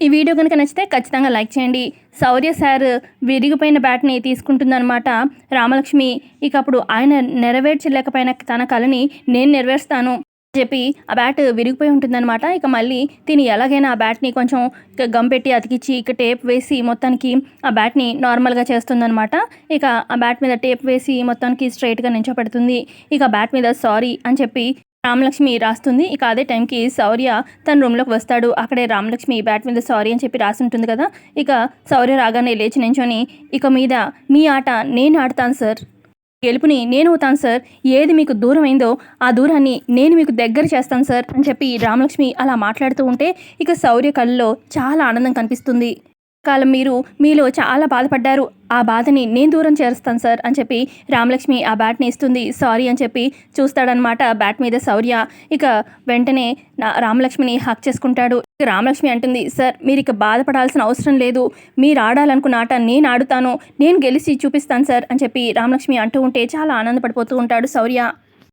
ఈ వీడియో కనుక నచ్చితే ఖచ్చితంగా లైక్ చేయండి. శౌర్య సార్ విరిగిపోయిన బ్యాట్ని తీసుకుంటుందన్నమాట రామలక్ష్మి. ఇక అప్పుడు ఆయన నెరవేర్చలేకపోయిన తన కళని నేను నెరవేరుస్తాను అని చెప్పి ఆ బ్యాట్ విరిగిపోయి ఉంటుందన్నమాట. ఇక మళ్ళీ తిని ఎలాగైనా ఆ బ్యాట్ని కొంచెం ఇక గమ్ పెట్టి అతికిచ్చి ఇక టేప్ వేసి మొత్తానికి ఆ బ్యాట్ని నార్మల్గా చేస్తుందన్నమాట. ఇక ఆ బ్యాట్ మీద టేప్ వేసి మొత్తానికి స్ట్రైట్గా నించోపెడుతుంది. ఇక బ్యాట్ మీద సారీ అని చెప్పి రామలక్ష్మి రాస్తుంది. ఇక అదే టైంకి శౌర్య తన రూమ్లోకి వస్తాడు. అక్కడే రామలక్ష్మి బ్యాట్ మీద సారీ అని చెప్పి రాసి ఉంటుంది కదా. ఇక శౌర్య రాగానే లేచి నించొని ఇక మీద మీ ఆట నేను ఆడతాను సార్. గెలుపుని నేను అవుతాను సార్. ఏది మీకు దూరం అయిందో ఆ దూరాన్ని నేను మీకు దగ్గర చేస్తాను సార్ అని చెప్పి రామలక్ష్మి అలా మాట్లాడుతూ ఉంటే ఇక శౌర్య కళ్ళలో చాలా ఆనందం కనిపిస్తుంది. కాలం మీరు మీలో చాలా బాధపడ్డారు. ఆ బాధని నేను దూరం చేరుస్తాను సార్ అని చెప్పి రామలక్ష్మి ఆ బ్యాట్ని ఇస్తుంది. సారీ అని చెప్పి చూస్తాడనమాట బ్యాట్ మీద శౌర్య. ఇక వెంటనే నా రామలక్ష్మిని హక్ చేసుకుంటాడు. ఇక రామలక్ష్మి అంటుంది సార్ మీరు ఇక బాధపడాల్సిన అవసరం లేదు. మీరు ఆడాలనుకున్న ఆట నేను ఆడుతాను. నేను గెలిచి చూపిస్తాను సార్ అని చెప్పి రామలక్ష్మి అంటూ ఉంటే చాలా ఆనందపడిపోతూ ఉంటాడు శౌర్య.